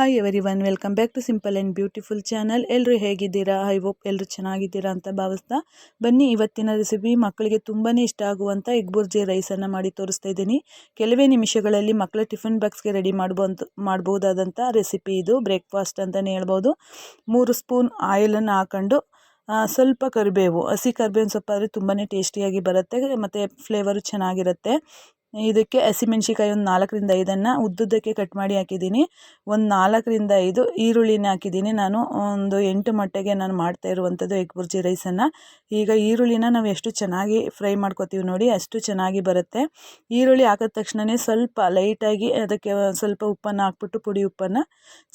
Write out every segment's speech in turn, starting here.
Hi everyone welcome back to simple and beautiful channel ಎಲ್ಲರೂ ಹೇಗಿದ್ದೀರಾ? I hope ಎಲ್ಲರೂ ಚೆನ್ನಾಗಿದ್ದೀರಾ ಅಂತ ಭಾವಿಸ್ತಾ ಬನ್ನಿ. ಇವತ್ತಿನ ರೆಸಿಪಿ ಮಕ್ಕಳಿಗೆ ತುಂಬಾ ಇಷ್ಟ ಆಗುವಂಥ ಎಗ್ ಬುರ್ಜಿ ರೈಸನ್ನು ಮಾಡಿ ತೋರಿಸ್ತಾ ಇದ್ದೀನಿ. ಕೆಲವೇ ನಿಮಿಷಗಳಲ್ಲಿ ಮಕ್ಕಳ ಟಿಫಿನ್ ಬಾಕ್ಸ್ಗೆ ರೆಡಿ ಮಾಡ್ಬೋದು ಮಾಡ್ಬೋದಾದಂಥ ರೆಸಿಪಿ ಇದು. ಬ್ರೇಕ್ಫಾಸ್ಟ್ ಅಂತಲೇ ಹೇಳ್ಬೋದು. ಮೂರು ಸ್ಪೂನ್ ಆಯಿಲನ್ನು ಹಾಕೊಂಡು ಸ್ವಲ್ಪ ಕರಿಬೇವು. ಹಸಿ ಕರಿಬೇವಿನ ಸೊಪ್ಪಾದರೆ ತುಂಬಾ ಟೇಸ್ಟಿಯಾಗಿ ಬರುತ್ತೆ, ಮತ್ತು ಫ್ಲೇವರು ಚೆನ್ನಾಗಿರುತ್ತೆ. ಇದಕ್ಕೆ ಹಸಿಮೆಣ್ಸಿಕಾಯಿ ಒಂದು ನಾಲ್ಕರಿಂದ ಐದನ್ನು ಉದ್ದುದ್ದಕ್ಕೆ ಕಟ್ ಮಾಡಿ ಹಾಕಿದ್ದೀನಿ. ಒಂದು ನಾಲ್ಕರಿಂದ ಐದು ಈರುಳ್ಳಿನ ಹಾಕಿದ್ದೀನಿ. ನಾನು ಒಂದು ಎಂಟು ಮಟ್ಟಿಗೆ ನಾನು ಮಾಡ್ತಾ ಇರುವಂಥದ್ದು ಎಗ್ ಬುರ್ಜಿ ರೈಸನ್ನು. ಈಗ ಈರುಳ್ಳಿನ ನಾವು ಎಷ್ಟು ಚೆನ್ನಾಗಿ ಫ್ರೈ ಮಾಡ್ಕೋತೀವಿ ನೋಡಿ, ಅಷ್ಟು ಚೆನ್ನಾಗಿ ಬರುತ್ತೆ. ಈರುಳ್ಳಿ ಹಾಕಿದ ತಕ್ಷಣವೇ ಸ್ವಲ್ಪ ಲೈಟಾಗಿ ಅದಕ್ಕೆ ಸ್ವಲ್ಪ ಉಪ್ಪನ್ನು ಹಾಕ್ಬಿಟ್ಟು ಪುಡಿ ಉಪ್ಪನ್ನು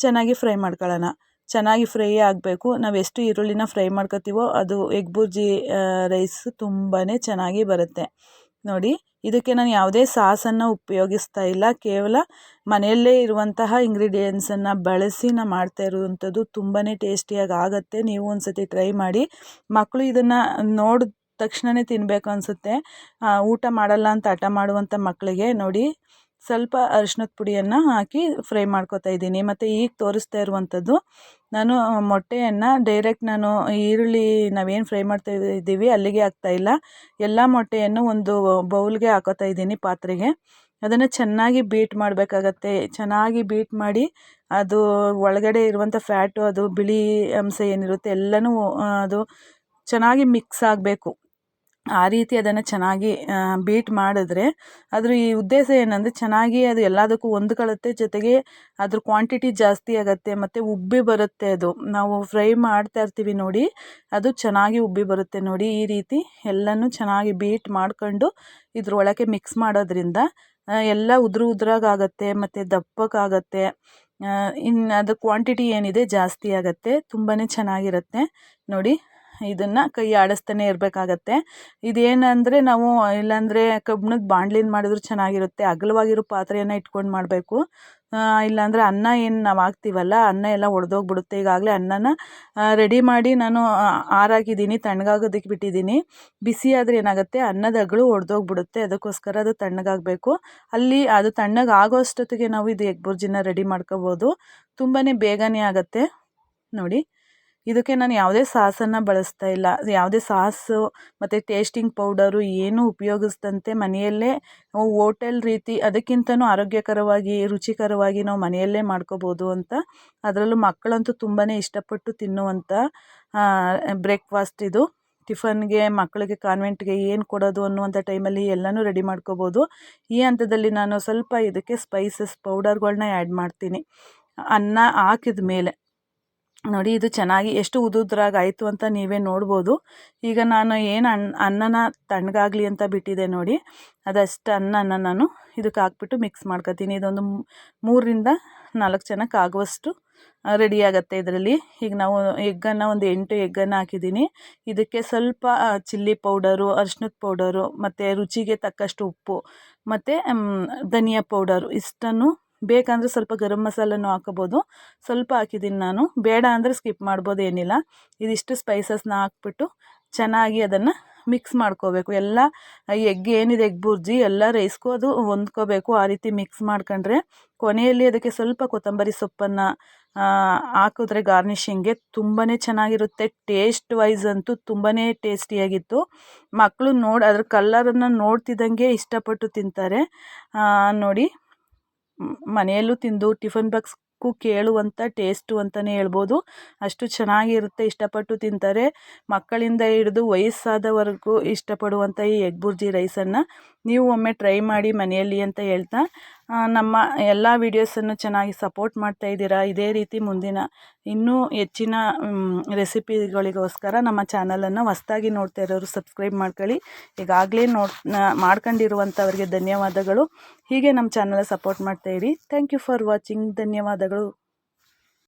ಚೆನ್ನಾಗಿ ಫ್ರೈ ಮಾಡ್ಕೊಳ್ಳೋಣ. ಚೆನ್ನಾಗಿ ಫ್ರೈ ಆಗಬೇಕು. ನಾವು ಎಷ್ಟು ಈರುಳ್ಳಿನ ಫ್ರೈ ಮಾಡ್ಕೋತೀವೋ ಅದು ಎಗ್ ಬುರ್ಜಿ ರೈಸ್ ತುಂಬಾ ಚೆನ್ನಾಗಿ ಬರುತ್ತೆ. ನೋಡಿ, ಇದಕ್ಕೆ ನಾನು ಯಾವುದೇ ಸಾಸನ್ನು ಉಪಯೋಗಿಸ್ತಾ ಇಲ್ಲ. ಕೇವಲ ಮನೆಯಲ್ಲೇ ಇರುವಂತಹ ಇಂಗ್ರೀಡಿಯೆಂಟ್ಸನ್ನು ಬಳಸಿ ನಾನು ಮಾಡ್ತಾ ಇರುವಂಥದ್ದು ತುಂಬಾ ಟೇಸ್ಟಿಯಾಗಿ ಆಗುತ್ತೆ ನೀವು ಒಂದು ಸತಿ ಟ್ರೈ ಮಾಡಿ. ಮಕ್ಕಳು ಇದನ್ನು ನೋಡಿದ ತಕ್ಷಣವೇ ತಿನ್ನಬೇಕು ಅನಿಸುತ್ತೆ. ಊಟ ಮಾಡಲ್ಲ ಅಂತ ಹಠ ಮಾಡುವಂಥ ಮಕ್ಕಳಿಗೆ ನೋಡಿ, ಸ್ವಲ್ಪ ಅರಿಶಿನದ ಪುಡಿಯನ್ನು ಹಾಕಿ ಫ್ರೈ ಮಾಡ್ಕೋತಾ ಇದ್ದೀನಿ. ಮತ್ತು ಈಗ ತೋರಿಸ್ತಾ ಇರುವಂಥದ್ದು ನಾನು ಮೊಟ್ಟೆಯನ್ನು ಡೈರೆಕ್ಟ್ ನಾನು ಈರುಳ್ಳಿ ನಾವೇನು ಫ್ರೈ ಮಾಡ್ತಾ ಇದ್ದೀವಿ, ಅಲ್ಲಿಗೆ ಹಾಕ್ತಾಯಿಲ್ಲ ಎಲ್ಲ ಮೊಟ್ಟೆಯನ್ನು ಒಂದು ಬೌಲ್ಗೆ ಹಾಕೋತಾ ಇದ್ದೀನಿ ಪಾತ್ರೆಗೆ. ಅದನ್ನು ಚೆನ್ನಾಗಿ ಬೀಟ್ ಮಾಡಬೇಕಾಗತ್ತೆ. ಚೆನ್ನಾಗಿ ಬೀಟ್ ಮಾಡಿ, ಅದು ಒಳಗಡೆ ಇರುವಂಥ ಫ್ಯಾಟು ಅದು ಬಿಳಿ ಅಂಶ ಏನಿರುತ್ತೆ, ಎಲ್ಲನೂ ಅದು ಚೆನ್ನಾಗಿ ಮಿಕ್ಸ್ ಆಗಬೇಕು. ಆ ರೀತಿ ಅದನ್ನು ಚೆನ್ನಾಗಿ ಬೀಟ್ ಮಾಡಿದ್ರೆ ಅದ್ರ ಈ ಉದ್ದೇಶ ಏನಂದರೆ ಚೆನ್ನಾಗಿ ಅದು ಎಲ್ಲದಕ್ಕೂ ಹೊಂದ್ಕೊಳ್ಳುತ್ತೆ. ಜೊತೆಗೆ ಅದ್ರ ಕ್ವಾಂಟಿಟಿ ಜಾಸ್ತಿ ಆಗುತ್ತೆ, ಮತ್ತು ಉಬ್ಬಿ ಬರುತ್ತೆ ಅದು. ನಾವು ಫ್ರೈ ಮಾಡ್ತಾ ಇರ್ತೀವಿ ನೋಡಿ, ಅದು ಚೆನ್ನಾಗಿ ಉಬ್ಬಿ ಬರುತ್ತೆ ನೋಡಿ. ಈ ರೀತಿ ಎಲ್ಲನೂ ಚೆನ್ನಾಗಿ ಬೀಟ್ ಮಾಡ್ಕೊಂಡು ಇದ್ರೊಳಗೆ ಮಿಕ್ಸ್ ಮಾಡೋದ್ರಿಂದ ಎಲ್ಲ ಉದುರು ಉದುರಾಗುತ್ತೆ ಮತ್ತು ದಪ್ಪಕ್ಕಾಗತ್ತೆ ಇನ್ನು ಅದು ಕ್ವಾಂಟಿಟಿ ಏನಿದೆ ಜಾಸ್ತಿ ಆಗುತ್ತೆ ತುಂಬಾ ಚೆನ್ನಾಗಿರುತ್ತೆ. ನೋಡಿ ಇದನ್ನು ಕೈ ಆಡಿಸ್ತಾನೆ ಇರಬೇಕಾಗತ್ತೆ. ಇದೇನಂದರೆ ನಾವು, ಇಲ್ಲಾಂದರೆ ಕಬ್ಬಿಣದ ಬಾಂಡ್ಲಿನ ಮಾಡಿದ್ರು ಚೆನ್ನಾಗಿರುತ್ತೆ, ಅಗಲವಾಗಿರೋ ಪಾತ್ರೆಯನ್ನು ಇಟ್ಕೊಂಡು ಮಾಡಬೇಕು. ಇಲ್ಲಾಂದರೆ ಅನ್ನ ಏನು ನಾವು ಹಾಕ್ತೀವಲ್ಲ, ಅನ್ನ ಎಲ್ಲ ಒಡೆದೋಗ್ಬಿಡುತ್ತೆ. ಈಗಾಗಲೇ ಅನ್ನನ ರೆಡಿ ಮಾಡಿ ನಾನು ಆರಾಕಿದ್ದೀನಿ ತಣ್ಣಗಾಗೋದಕ್ಕೆ ಬಿಟ್ಟಿದ್ದೀನಿ. ಬಿಸಿ ಆದರೆ ಏನಾಗುತ್ತೆ, ಅನ್ನದ ಅಗಳು ಒಡೆದೋಗ್ಬಿಡುತ್ತೆ, ಅದಕ್ಕೋಸ್ಕರ ಅದು ತಣ್ಣಗಾಗಬೇಕು. ಅಲ್ಲಿ ಅದು ತಣ್ಣಗಾಗೋ ಅಷ್ಟೊತ್ತಿಗೆ ನಾವು ಇದು ಎಗ್ ಬುರ್ಜಿನ ರೆಡಿ ಮಾಡ್ಕೋಬೋದು. ತುಂಬಾ ಬೇಗನೆ ಆಗುತ್ತೆ. ನೋಡಿ. ಇದಕ್ಕೆ ನಾನು ಯಾವುದೇ ಸಾಸನ್ನು ಬಳಸ್ತಾ ಇಲ್ಲ. ಯಾವುದೇ ಸಾಸು ಮತ್ತು ಟೇಸ್ಟಿಂಗ್ ಪೌಡರು ಏನೂ ಉಪಯೋಗಿಸ್ದಂತೆ ಮನೆಯಲ್ಲೇ ಓಟೆಲ್ ರೀತಿ ಅದಕ್ಕಿಂತನೂ ಆರೋಗ್ಯಕರವಾಗಿ, ರುಚಿಕರವಾಗಿ ನಾವು ಮನೆಯಲ್ಲೇ ಮಾಡ್ಕೋಬೋದು ಅಂತ ಅದರಲ್ಲೂ ಮಕ್ಕಳಂತೂ ತುಂಬಾ ಇಷ್ಟಪಟ್ಟು ತಿನ್ನುವಂಥ ಬ್ರೇಕ್ಫಾಸ್ಟ್ ಇದು. ಟಿಫನ್ಗೆ ಮಕ್ಕಳಿಗೆ ಕಾನ್ವೆಂಟ್ಗೆ ಏನು ಕೊಡೋದು ಅನ್ನುವಂಥ ಟೈಮಲ್ಲಿ ಎಲ್ಲನೂ ರೆಡಿ ಮಾಡ್ಕೋಬೋದು. ಈ ಹಂತದಲ್ಲಿ ನಾನು ಸ್ವಲ್ಪ ಇದಕ್ಕೆ ಸ್ಪೈಸಸ್ ಪೌಡರ್ಗಳನ್ನ ಆ್ಯಡ್ ಮಾಡ್ತೀನಿ. ಅನ್ನ ಹಾಕಿದ ಮೇಲೆ ನೋಡಿ, ಇದು ಚೆನ್ನಾಗಿ ಎಷ್ಟು ಉದುದ್ರಾಗಿ ಆಯಿತು ಅಂತ ನೀವೇ ನೋಡ್ಬೋದು. ಈಗ ನಾನು ಏನು ಅನ್ನ ಅನ್ನನ ತಣ್ಣಗಾಗಲಿ ಅಂತ ಬಿಟ್ಟಿದೆ ನೋಡಿ. ಅದಷ್ಟು ಅನ್ನನ ನಾನು ಇದಕ್ಕೆ ಹಾಕ್ಬಿಟ್ಟು ಮಿಕ್ಸ್ ಮಾಡ್ಕೊತೀನಿ. ಇದೊಂದು ಮೂರರಿಂದ ನಾಲ್ಕು ಜನಕ್ಕೆ ಆಗುವಷ್ಟು ರೆಡಿ ಆಗುತ್ತೆ ಇದರಲ್ಲಿ. ಈಗ ನಾವು ಎಗ್ಗನ್ನು ಒಂದು ಎಂಟು ಎಗ್ಗನ್ನು ಹಾಕಿದ್ದೀನಿ. ಇದಕ್ಕೆ ಸ್ವಲ್ಪ ಚಿಲ್ಲಿ ಪೌಡರು ಅರ್ಶಿನದ ಪೌಡರು ಮತ್ತು ರುಚಿಗೆ ತಕ್ಕಷ್ಟು ಉಪ್ಪು, ಮತ್ತು ಧನಿಯಾ ಪೌಡರು ಇಷ್ಟನ್ನು ಬೇಕಂದರೆ ಸ್ವಲ್ಪ ಗರಂ ಮಸಾಲನೂ ಹಾಕೋಬೋದು. ಸ್ವಲ್ಪ ಹಾಕಿದ್ದೀನಿ ನಾನು. ಬೇಡ ಅಂದರೆ ಸ್ಕಿಪ್ ಮಾಡ್ಬೋದು, ಏನಿಲ್ಲ. ಇದಿಷ್ಟು ಸ್ಪೈಸಸ್ನ ಹಾಕ್ಬಿಟ್ಟು ಚೆನ್ನಾಗಿ ಅದನ್ನು ಮಿಕ್ಸ್ ಮಾಡ್ಕೋಬೇಕು. ಎಲ್ಲ ಎಗ್ ಏನಿದೆ, ಎಗ್ ಬುರ್ಜಿ, ಎಲ್ಲ ರೈಸ್ಗೂ ಅದು ಹೊಂದ್ಕೋಬೇಕು. ಆ ರೀತಿ ಮಿಕ್ಸ್ ಮಾಡ್ಕೊಂಡ್ರೆ ಕೊನೆಯಲ್ಲಿ ಅದಕ್ಕೆ ಸ್ವಲ್ಪ ಕೊತ್ತಂಬರಿ ಸೊಪ್ಪನ್ನು ಹಾಕಿದ್ರೆ ಗಾರ್ನಿಷಿಂಗ್ಗೆ ತುಂಬಾ ಚೆನ್ನಾಗಿರುತ್ತೆ. ಟೇಸ್ಟ್ ವೈಸ್ ಅಂತೂ ತುಂಬಾ ಟೇಸ್ಟಿಯಾಗಿತ್ತು ಮಕ್ಕಳು ನೋಡಿ, ಅದ್ರ ಕಲ್ಲರನ್ನು ನೋಡ್ತಿದ್ದಂಗೆ ಇಷ್ಟಪಟ್ಟು ತಿಂತಾರೆ. ನೋಡಿ. ಮನೆಯಲ್ಲೂ ತಿಂದು ಟಿಫನ್ ಬಾಕ್ಸ್ಗೂ ಕೇಳುವಂಥ ಟೇಸ್ಟು ಅಂತಲೇ ಹೇಳ್ಬೋದು. ಅಷ್ಟು ಚೆನ್ನಾಗಿರುತ್ತೆ, ಇಷ್ಟಪಟ್ಟು ತಿಂತಾರೆ. ಮಕ್ಕಳಿಂದ ಹಿಡಿದು ವಯಸ್ಸಾದವರೆಗೂ ಇಷ್ಟಪಡುವಂಥ ಈ ಎಗ್ ಬುರ್ಜಿ ರೈಸನ್ನು. ನೀವು ಒಮ್ಮೆ ಟ್ರೈ ಮಾಡಿ ಮನೆಯಲ್ಲಿ ಅಂತ ಹೇಳ್ತಾ ನಮ್ಮ ಎಲ್ಲ ವೀಡಿಯೋಸನ್ನು ಚೆನ್ನಾಗಿ ಸಪೋರ್ಟ್ ಮಾಡ್ತಾ ಇದ್ದೀರಾ? ಇದೇ ರೀತಿ ಮುಂದಿನ ಇನ್ನೂ ಹೆಚ್ಚಿನ ರೆಸಿಪಿಗಳಿಗೋಸ್ಕರ ನಮ್ಮ ಚಾನಲನ್ನು ಹೊಸ್ದಾಗಿ ನೋಡ್ತಾ ಇರೋರು ಸಬ್ಸ್ಕ್ರೈಬ್ ಮಾಡ್ಕೊಳ್ಳಿ. ಈಗಾಗಲೇ ನೋಡ್ ಮಾಡ್ಕೊಂಡಿರುವಂಥವ್ರಿಗೆ ಧನ್ಯವಾದಗಳು. ಹೀಗೆ ನಮ್ಮ ಚಾನಲ್ ಸಪೋರ್ಟ್ ಮಾಡ್ತಾಯಿರಿ ಥ್ಯಾಂಕ್ ಯು ಫಾರ್ ವಾಚಿಂಗ್ ಧನ್ಯವಾದಗಳು.